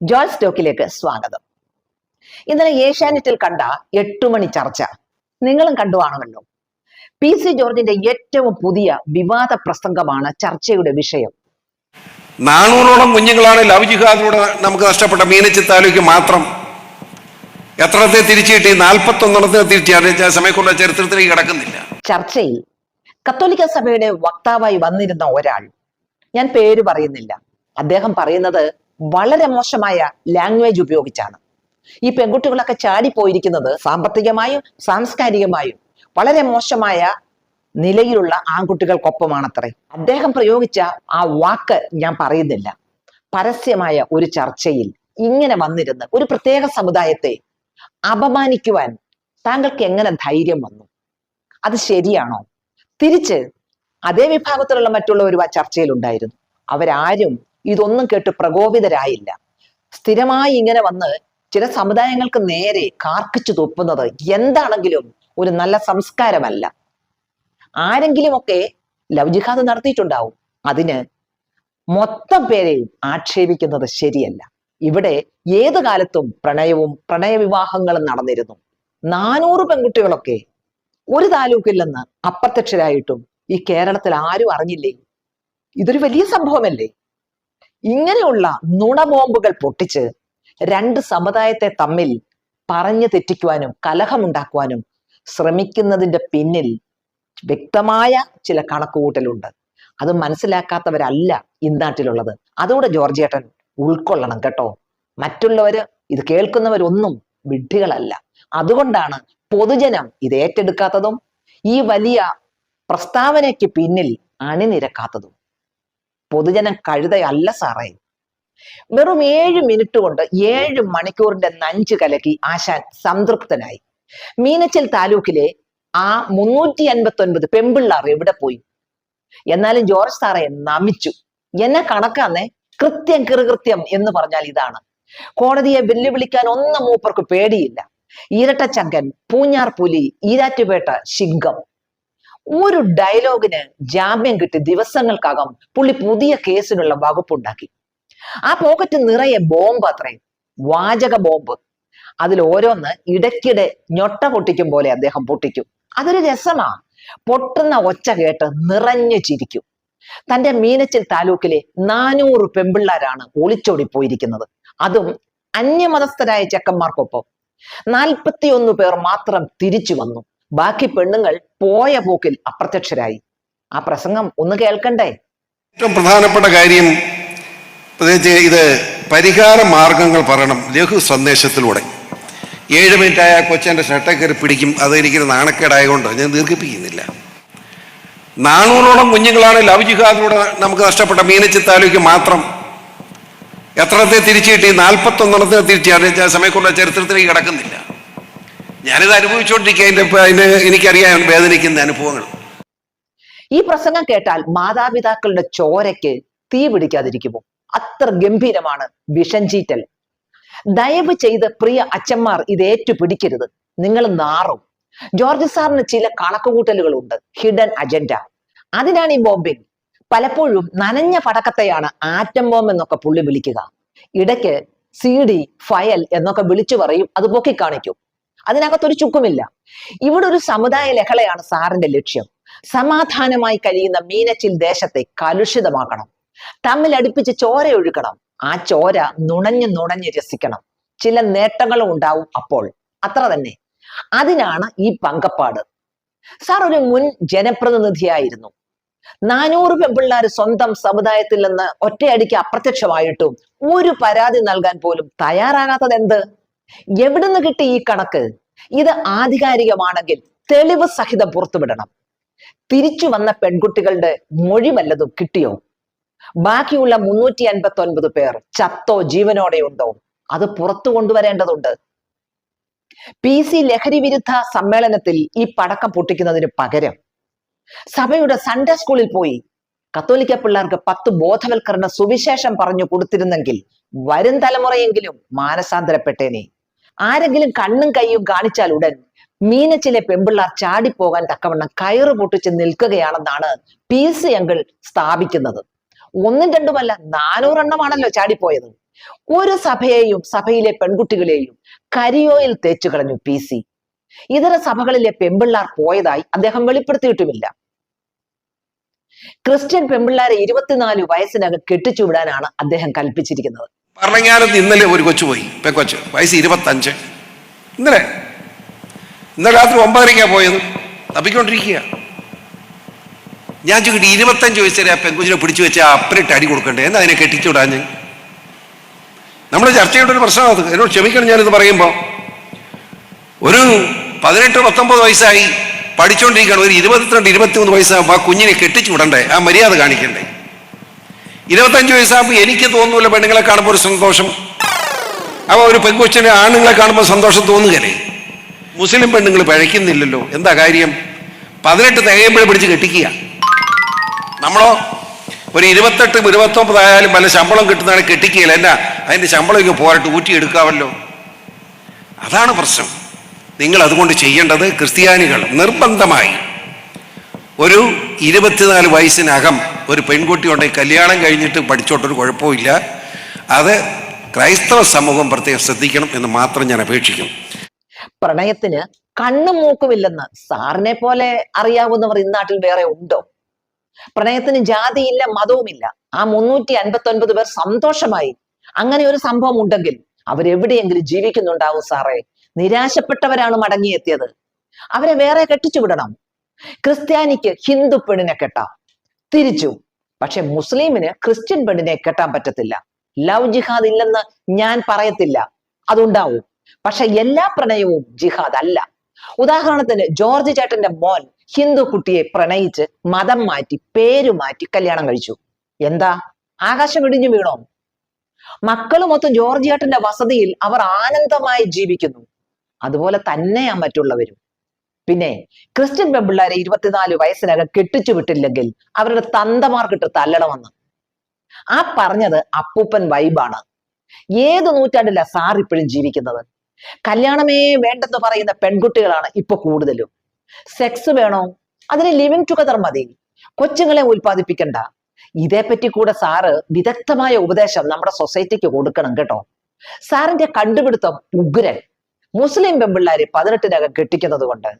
ജോൾ സ്റ്റോക്കിലേക്ക് സ്വാഗതം. ഇന്നലെ ഏഷ്യാനെറ്റിൽ കണ്ട എട്ടുമണി ചർച്ച നിങ്ങളും കണ്ടു കാണുമല്ലോ പി സി ജോർജിന്റെ ഏറ്റവും പുതിയ വിവാദ പ്രസംഗമാണ് ചർച്ചയുടെ വിഷയം. നാനൂറോളം കുഞ്ഞുങ്ങളാണ് ലവ് ജിഹാദിലൂടെ നമുക്ക് നഷ്ടപ്പെട്ട മീനച്ചി താലൂക്ക് മാത്രം. എത്രത്തെ തിരിച്ചു കിട്ടി? നാൽപ്പത്തൊന്നെണ്ണത്തിന് തിരിച്ചു. സമയക്കുള്ള ചരിത്രത്തിലേക്ക് കിടക്കുന്നില്ല. ചർച്ചയിൽ കത്തോലിക്ക സഭയുടെ വക്താവായി വന്നിരുന്ന ഒരാൾ. ഞാൻ പേര് പറയുന്നില്ല. അദ്ദേഹം പറയുന്നത് വളരെ മോശമായ ലാംഗ്വേജ് ഉപയോഗിച്ചാണ്. ഈ പെൺകുട്ടികളൊക്കെ ചാടിപ്പോയിരിക്കുന്നത് സാമ്പത്തികമായും സാംസ്കാരികമായും വളരെ മോശമായ നിലയിലുള്ള ആൺകുട്ടികൾക്കൊപ്പമാണത്രേ. അദ്ദേഹം പ്രയോഗിച്ച ആ വാക്ക് ഞാൻ പറയുന്നില്ല. പരസ്യമായ ഒരു ചർച്ചയിൽ ഇങ്ങനെ വന്നിരുന്ന് ഒരു പ്രത്യേക സമുദായത്തെ അപമാനിക്കുവാൻ താങ്കൾക്ക് എങ്ങനെ ധൈര്യം വന്നു? അത് ശരിയാണോ? തിരിച്ച് അതേ വിഭാഗത്തിലുള്ള മറ്റുള്ളവരും ആ ചർച്ചയിലുണ്ടായിരുന്നു അവരാരും ഇതൊന്നും കേട്ട് പ്രകോപിതരായില്ല. സ്ഥിരമായി ഇങ്ങനെ വന്ന് ചില സമുദായങ്ങൾക്ക് നേരെ കാർക്കിച്ചു തുപ്പുന്നത് എന്താണെങ്കിലും ഒരു നല്ല സംസ്കാരമല്ല. ആരെങ്കിലുമൊക്കെ ലവ് ജിഹാദ് നടത്തിയിട്ടുണ്ടാവും. അതിന് മൊത്തം പേരെയും ആക്ഷേപിക്കുന്നത് ശരിയല്ല. ഇവിടെ ഏത് കാലത്തും പ്രണയവും പ്രണയവിവാഹങ്ങളും നടന്നിരുന്നു. നാനൂറ് പെൺകുട്ടികളൊക്കെ ഒരു താലൂക്കിൽ നിന്ന് അപ്രത്യക്ഷരായിട്ടും ഈ കേരളത്തിൽ ആരും അറിഞ്ഞില്ലേ? ഇതൊരു വലിയ സംഭവമല്ലേ? ഇങ്ങനെയുള്ള നുണബോംബുകൾ പൊട്ടിച്ച് രണ്ട് സമുദായത്തെ തമ്മിൽ പറഞ്ഞു തെറ്റിക്കുവാനും കലഹമുണ്ടാക്കുവാനും ശ്രമിക്കുന്നതിന്റെ പിന്നിൽ വ്യക്തമായ ചില കണക്കുകൂട്ടലുണ്ട്. അത് മനസ്സിലാക്കാത്തവരല്ല ഇന്നാട്ടിലുള്ളത് അതുകൂടെ ജോർജിയേട്ടൻ ഉൾക്കൊള്ളണം കേട്ടോ. മറ്റുള്ളവര് ഇത് കേൾക്കുന്നവരൊന്നും വിഡ്ഢികളല്ല. അതുകൊണ്ടാണ് പൊതുജനം ഇത് ഏറ്റെടുക്കാത്തതും ഈ വലിയ പ്രസ്താവനയ്ക്ക് പിന്നിൽ അണിനിരക്കാത്തതും. പൊതുജനം കഴുതയല്ല സാറേ. വെറും ഏഴ് മിനിറ്റ് കൊണ്ട് ഏഴ് മണിക്കൂറിന്റെ നഞ്ച് കലക്കി ആശാൻ സംതൃപ്തനായി. മീനച്ചൽ താലൂക്കിലെ ആ മുന്നൂറ്റി അൻപത്തി ഒൻപത് പെമ്പിള്ളാർ എവിടെ പോയി? എന്നാലും ജോർജ് സാറെ നമിച്ചു. എന്നെ കണക്കാന്നേ? കൃത്യം കിറുകൃത്യം എന്ന് പറഞ്ഞാൽ ഇതാണ്. കോടതിയെ വെല്ലുവിളിക്കാൻ ഒന്നും മൂപ്പർക്ക് പേടിയില്ല. ഇരട്ടച്ചങ്കൻ പൂഞ്ഞാർ പുലി ഈരാറ്റുപേട്ട ശിങ്കം. ഒരു ഡയലോഗിന് ജാമ്യം കിട്ടി ദിവസങ്ങൾക്കകം പുള്ളി പുതിയ കേസിനുള്ള വകുപ്പുണ്ടാക്കി. ആ പോക്കറ്റ് നിറയെ ബോംബ് അത്രേ വാചക ബോംബ്. അതിൽ ഓരോന്ന് ഇടയ്ക്കിടെ ഞൊട്ട പൊട്ടിക്കും പോലെ അദ്ദേഹം പൊട്ടിക്കും. അതൊരു രസമാ. പൊട്ടുന്ന ഒച്ച കേട്ട് നിറഞ്ഞു ചിരിക്കും. തന്റെ മീനച്ചിൽ താലൂക്കിലെ നാനൂറ് പെമ്പിള്ളാരാണ് ഒളിച്ചോടി പോയിരിക്കുന്നത്. അതും അന്യമതസ്ഥരായ ചെക്കന്മാർക്കൊപ്പം. നാൽപ്പത്തിയൊന്ന് പേർ മാത്രം തിരിച്ചു വന്നു. ബാക്കി പെണ്ണുങ്ങൾ പോയ പോക്കിൽ അപ്രത്യക്ഷരായി. ആ പ്രസംഗം ഒന്ന് കേൾക്കണ്ടേ? ഏറ്റവും പ്രധാനപ്പെട്ട കാര്യം പ്രത്യേകിച്ച് ഇത് പരിഹാര മാർഗങ്ങൾ പറയണം. ലഘു സന്ദേശത്തിലൂടെ. ഏഴ് മിനിറ്റ് ആയ കൊച്ചന്റെ ഷർട്ടേ കയറി പിടിക്കും. അത് എനിക്കൊരു നാണക്കേടായതുകൊണ്ട് ഞാൻ ദീർഘിപ്പിക്കുന്നില്ല. നാനൂറോളം കുഞ്ഞുങ്ങളാണ് ലവ് ജിഹാദിലൂടെ നമുക്ക് നഷ്ടപ്പെട്ട മീനച്ചി താലൂക്ക് മാത്രം. എത്രത്തെ തിരിച്ചു കിട്ടി? നാൽപ്പത്തൊന്നെണ്ണത്തെ തിരിച്ചു. സമയക്കുള്ള ചരിത്രത്തിലേക്ക് കിടക്കുന്നില്ല. ഞാനിത് അനുഭവിച്ചുകൊണ്ടിരിക്കുക ഇപ്പം അതിന് എനിക്കറിയാം വേദനിക്കുന്ന അനുഭവങ്ങൾ. ഈ പ്രസംഗം കേട്ടാൽ മാതാപിതാക്കളുടെ ചോരയ്ക്ക് തീ പിടിക്കാതിരിക്കുമോ? അത്ര ഗംഭീരമാണ് വിഷഞ്ചീറ്റൽ ദയവ് ചെയ്ത് പ്രിയ അച്ഛന്മാർ ഇത് ഏറ്റു പിടിക്കരുത് നിങ്ങൾ നാറും. ജോർജ് സാറിന് ചില കണക്കുകൂട്ടലുകളുണ്ട്. Hidden agenda. അതിനാണ് ഈ ബോംബിംഗ് പലപ്പോഴും നനഞ്ഞ പടക്കത്തെയാണ് ആറ്റം ബോംബ് എന്നൊക്കെ പുള്ളി വിളിക്കുക. ഇടയ്ക്ക് സി ഡി ഫയൽ എന്നൊക്കെ വിളിച്ചു പറയും. അത് പൊക്കി കാണിക്കും അതിനകത്തൊരു ചുക്കുമില്ല. ഇവിടെ ഒരു സമുദായ ലഹളയാണ് സാറിന്റെ ലക്ഷ്യം. സമാധാനമായി കഴിയുന്ന മീനച്ചിൽ ദേശത്തെ കലുഷിതമാക്കണം. തമ്മിൽ അടുപ്പിച്ച് ചോര ഒഴുക്കണം. ആ ചോര നുണഞ്ഞു നുണഞ്ഞ് രസിക്കണം. ചില നേട്ടങ്ങളും ഉണ്ടാവും അപ്പോൾ. അത്ര തന്നെ. അതിനാണ് ഈ പങ്കപ്പാട്. സാർ ഒരു മുൻ ജനപ്രതിനിധിയായിരുന്നു. നാനൂറ് പെൺപിള്ളേർ സ്വന്തം സമുദായത്തിൽ നിന്ന് ഒറ്റയടിക്ക് അപ്രത്യക്ഷമായിട്ടും ഒരു പരാതി നൽകാൻ പോലും തയ്യാറാകാത്തത് എന്ത് എവിടുന്ന് കിട്ടി ഈ കണക്ക്? ഇത് ആധികാരികമാണെങ്കിൽ തെളിവ് സഹിതം പുറത്തുവിടണം. തിരിച്ചു വന്ന പെൺകുട്ടികളുടെ മൊഴി വല്ലതും കിട്ടിയോ? ബാക്കിയുള്ള മുന്നൂറ്റി അൻപത്തി ഒൻപത് പേർ ചത്തോ ജീവനോടെ ഉണ്ടോ? അത് പുറത്തു കൊണ്ടുവരേണ്ടതുണ്ട്. പി സി ലഹരി വിരുദ്ധ സമ്മേളനത്തിൽ ഈ പടക്കം പൊട്ടിക്കുന്നതിന് പകരം സഭയുടെ സൺഡേ സ്കൂളിൽ പോയി കത്തോലിക്ക പിള്ളേർക്ക് പത്ത് ബോധവൽക്കരണ സുവിശേഷം പറഞ്ഞു കൊടുത്തിരുന്നെങ്കിൽ വരും തലമുറയെങ്കിലും മാനസാന്തരപ്പെട്ടേനെ. ആരെങ്കിലും കണ്ണും കൈയും കാണിച്ചാൽ ഉടൻ മീനച്ചിലെ പെമ്പിള്ളാർ ചാടിപ്പോകാൻ തക്കവണ്ണം കയറ് പൊട്ടിച്ച് നിൽക്കുകയാണെന്നാണ് പി സി അങ്കിൾ സ്ഥാപിക്കുന്നത്. ഒന്നും രണ്ടുമല്ല നാനൂറെണ്ണമാണല്ലോ ചാടിപ്പോയത്. ഒരു സഭയെയും സഭയിലെ പെൺകുട്ടികളെയും കരിയോയിൽ തേച്ചു കളഞ്ഞു പി സി ഇതര സഭകളിലെ പെമ്പിള്ളാർ പോയതായി അദ്ദേഹം വെളിപ്പെടുത്തിയിട്ടുമില്ല. ക്രിസ്ത്യൻ പെമ്പിള്ളാരെ ഇരുപത്തിനാല് വയസ്സിനകം കെട്ടിച്ചുവിടാനാണ് അദ്ദേഹം കൽപ്പിച്ചിരിക്കുന്നത്. ഭരണങ്ങാനത്ത് ഇന്നലെ ഒരു കൊച്ചു പോയി. പെക്കൊച്ച് വയസ്സ് ഇരുപത്തഞ്ച്. ഇന്നലെ. ഇന്നലെ രാത്രി ഒമ്പതരയ്ക്കാണ് പോയത്. തപ്പിക്കൊണ്ടിരിക്കുക ഞാൻ ചോദിക്കട്ടെ ഇരുപത്തഞ്ച് വയസ്സ് വരെ ആ പെങ്കുച്ചിനെ പിടിച്ചു വെച്ച് ആ അപ്പനിട്ട് അടി കൊടുക്കണ്ടേ? എന്നാ അതിനെ കെട്ടിച്ചു നമ്മൾ ചർച്ച ചെയ്യേണ്ട ഒരു പ്രശ്നമാണ് അത്. എന്നോട് ക്ഷമിക്കണം ഞാനിത് പറയുമ്പോൾ ഒരു പതിനെട്ട് പത്തൊമ്പത് വയസ്സായി പഠിച്ചുകൊണ്ടിരിക്കുകയാണ് ഒരു ഇരുപത്തിരണ്ട് ഇരുപത്തിമൂന്ന് വയസ്സാകുമ്പോൾ ആ കുഞ്ഞിനെ കെട്ടിച്ചു വിടണ്ടേ ആ മര്യാദ കാണിക്കണ്ടേ? ഇരുപത്തഞ്ച് വയസ്സാകുമ്പോൾ എനിക്ക് തോന്നൂല പെണ്ണുങ്ങളെ കാണുമ്പോൾ ഒരു സന്തോഷം. അപ്പോൾ ഒരു പെൺകൊച്ചിനെ ആണുങ്ങളെ കാണുമ്പോൾ സന്തോഷം തോന്നുകയല്ലേ? മുസ്ലിം പെണ്ണുങ്ങൾ പഴയ്ക്കുന്നില്ലല്ലോ. എന്താ കാര്യം? പതിനെട്ട് തികയുമ്പോഴേ പിടിച്ച് കെട്ടിക്കുക. നമ്മളോ? ഒരു ഇരുപത്തെട്ടും ഇരുപത്തൊമ്പതായാലും പല ശമ്പളം കിട്ടുന്നതാണ് കെട്ടിക്കുകയില്ല. എന്നാ? അതിന്റെ ശമ്പളം ഇങ്ങ് പോരട്ട് ഊറ്റിയെടുക്കാമല്ലോ അതാണ് പ്രശ്നം. നിങ്ങൾ അതുകൊണ്ട് ചെയ്യേണ്ടത് ക്രിസ്ത്യാനികൾ നിർബന്ധമായി ഒരു ഇരുപത്തിനാല് വയസ്സിനകം ഒരു പെൺകുട്ടി ഉണ്ടെങ്കിൽ കല്യാണം കഴിഞ്ഞിട്ട് പഠിച്ചോട്ടൊരു കുഴപ്പമില്ല അത് ക്രൈസ്തവ സമൂഹം പ്രത്യേകം ശ്രദ്ധിക്കണം എന്ന് മാത്രം ഞാൻ അപേക്ഷിക്കുന്നു. പ്രണയത്തിന് കണ്ണും മൂക്കുമില്ലെന്ന് സാറിനെ പോലെ അറിയാവുന്നവർ ഈ നാട്ടിൽ വേറെ ഉണ്ടോ? പ്രണയത്തിന് ജാതിയില്ല മതവുമില്ല. ആ മുന്നൂറ്റി അൻപത്തി ഒൻപത് പേർ സന്തോഷമായി. അങ്ങനെ ഒരു സംഭവം ഉണ്ടെങ്കിൽ അവരെവിടെയെങ്കിലും ജീവിക്കുന്നുണ്ടാവും സാറേ. നിരാശപ്പെട്ടവരാണ് മടങ്ങിയെത്തിയത്. അവരെ വേറെ കെട്ടിച്ചു വിടണം. ക്രിസ്ത്യാനിക്ക് ഹിന്ദു പെണ്ണിനെ കെട്ടാം. തിരിച്ചു. പക്ഷെ മുസ്ലിമിന് ക്രിസ്ത്യൻ പെണ്ണിനെ കെട്ടാൻ പറ്റത്തില്ല. ലവ് ജിഹാദ് ഇല്ലെന്ന് ഞാൻ പറയത്തില്ല. അതുണ്ടാവും. പക്ഷെ എല്ലാ പ്രണയവും ജിഹാദ് അല്ല. ഉദാഹരണത്തിന് ജോർജ് ചേട്ടന്റെ മോൻ ഹിന്ദു കുട്ടിയെ പ്രണയിച്ച് മതം മാറ്റി പേര് മാറ്റി കല്യാണം കഴിച്ചു. എന്താ? ആകാശം ഇടിഞ്ഞു വീണോ? മക്കളുമൊത്തും ജോർജ് ചേട്ടന്റെ വസതിയിൽ അവർ ആനന്ദമായി ജീവിക്കുന്നു. അതുപോലെ തന്നെയാ മറ്റുള്ളവരും. പിന്നെ ക്രിസ്ത്യൻ പെമ്പിള്ളാരെ ഇരുപത്തിനാല് വയസ്സിനകം കെട്ടിച്ചു വിട്ടില്ലെങ്കിൽ അവരുടെ തന്തമാർക്കിട്ട് തല്ലണമെന്ന്. ആ പറഞ്ഞത് അപ്പൂപ്പൻ വൈബാണ്. ഏത് നൂറ്റാണ്ടില്ല സാർ ഇപ്പോഴും ജീവിക്കുന്നത്? കല്യാണമേ വേണ്ടെന്ന് പറയുന്ന പെൺകുട്ടികളാണ് ഇപ്പൊ കൂടുതലും. സെക്സ് വേണോ? അതിന് ലിവിങ് ടുഗദർ മതി. കൊച്ചുങ്ങളെ ഉൽപ്പാദിപ്പിക്കണ്ട. ഇതേപ്പറ്റി കൂടെ സാറ് വിദഗ്ധമായ ഉപദേശം നമ്മുടെ സൊസൈറ്റിക്ക് കൊടുക്കണം കേട്ടോ. സാറിന്റെ കണ്ടുപിടുത്തം ഉഗ്രൻ. മുസ്ലിം പെമ്പിള്ളാരെ പതിനെട്ടിനകം കെട്ടിക്കുന്നത് കൊണ്ട്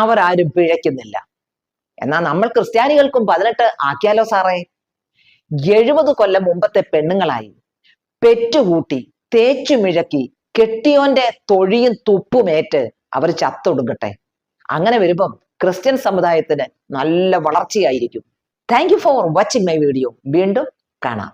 അവരാരും പിഴയ്ക്കുന്നില്ല. എന്നാൽ നമ്മൾ ക്രിസ്ത്യാനികൾക്കും പതിനെട്ട് ആക്കിയാലോ സാറേ? എഴുപത് കൊല്ലം മുമ്പത്തെ പെണ്ണുങ്ങളായി പെറ്റുകൂട്ടി തേച്ചു മിഴക്കി കെട്ടിയോന്റെ തൊഴിയും തുപ്പുമേറ്റ് അവർ ചത്തൊടുക്കട്ടെ അങ്ങനെ വരുമ്പം ക്രിസ്ത്യൻ സമുദായത്തിന് നല്ല വളർച്ചയായിരിക്കും. Thank you for watching my video വീണ്ടും കാണാം.